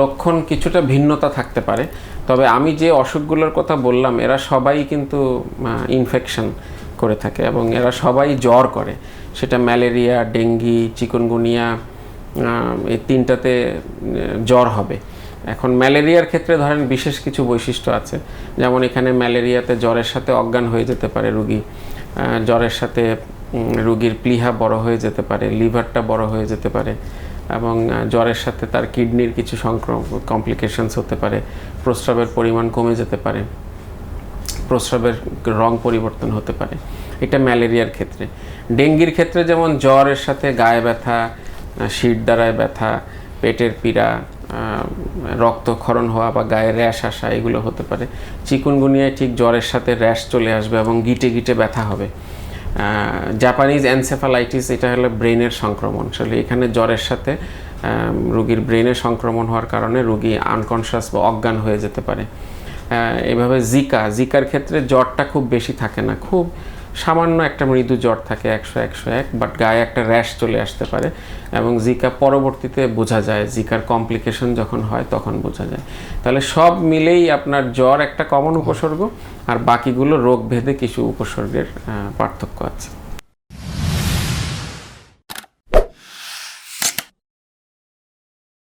লক্ষণ কিছুটা ভিন্নতা থাকতে পারে। তবে আমি যে অসুখগুলোর কথা বললাম, এরা সবাই কিন্তু ইনফেকশন করে থাকে এবং এরা সবাই জ্বর করে। সেটা ম্যালেরিয়া, ডেঙ্গি, চিকনগুনিয়া এই তিনটাতে জ্বর হবে। এখন ম্যালেরিয়ার ক্ষেত্রে ধরেন বিশেষ কিছু বৈশিষ্ট্য আছে। যেমন এখানে ম্যালেরিয়াতে জ্বরের সাথে অজ্ঞান হয়ে যেতে পারে রুগী। জ্বরের সাথে রুগীর প্লিহা বড় হয়ে যেতে পারে, লিভারটা বড় হয়ে যেতে পারে। এবং জ্বরের সাথে তার কিডনির কিছু সংক্রমণ কমপ্লিকেশনস হতে পারে, প্রস্রাবের পরিমাণ কমে যেতে পারে, প্রস্রাবের রং পরিবর্তন হতে পারে, এটা ম্যালেরিয়ার ক্ষেত্রে। ডেঙ্গির ক্ষেত্রে যেমন জ্বরের সাথে গায়ে ব্যথা শির দ্বারায় ব্যথা, পেটের পীড়া রক্তক্ষরণ হওয়া বা গায়ে র্যাশ আসা, এগুলো হতে পারে। চিকুনগুনিয়ায় ঠিক জ্বরের সাথে র্যাশ চলে আসবে এবং গিটে গিটে ব্যথা হবে। জাপানিজ এনসেফালাইটিস এটা হলো ব্রেনের সংক্রমণ। আসলে এখানে জ্বরের সাথে রোগীর ব্রেনের সংক্রমণ হওয়ার কারণে রোগী আনকনশাস বা অজ্ঞান হয়ে যেতে পারে। এভাবে জিকা জিকার ক্ষেত্রে জ্বরটা খুব বেশি থাকে না। খুব সামান্য একটা মৃদু জ্বর থাকে, একশো একশো এক বাট গায়ে একটা র্যাশ চলে আসতে পারে এবং জিকা পরবর্তীতে বোঝা যায়। জিকার কমপ্লিকেশন যখন হয়, তখন বোঝা যায়। তাহলে সব মিলেই আপনার জ্বর একটা কমন উপসর্গ। আর বাকিগুলো রোগ ভেদে কিছু উপসর্গের পার্থক্য আছে।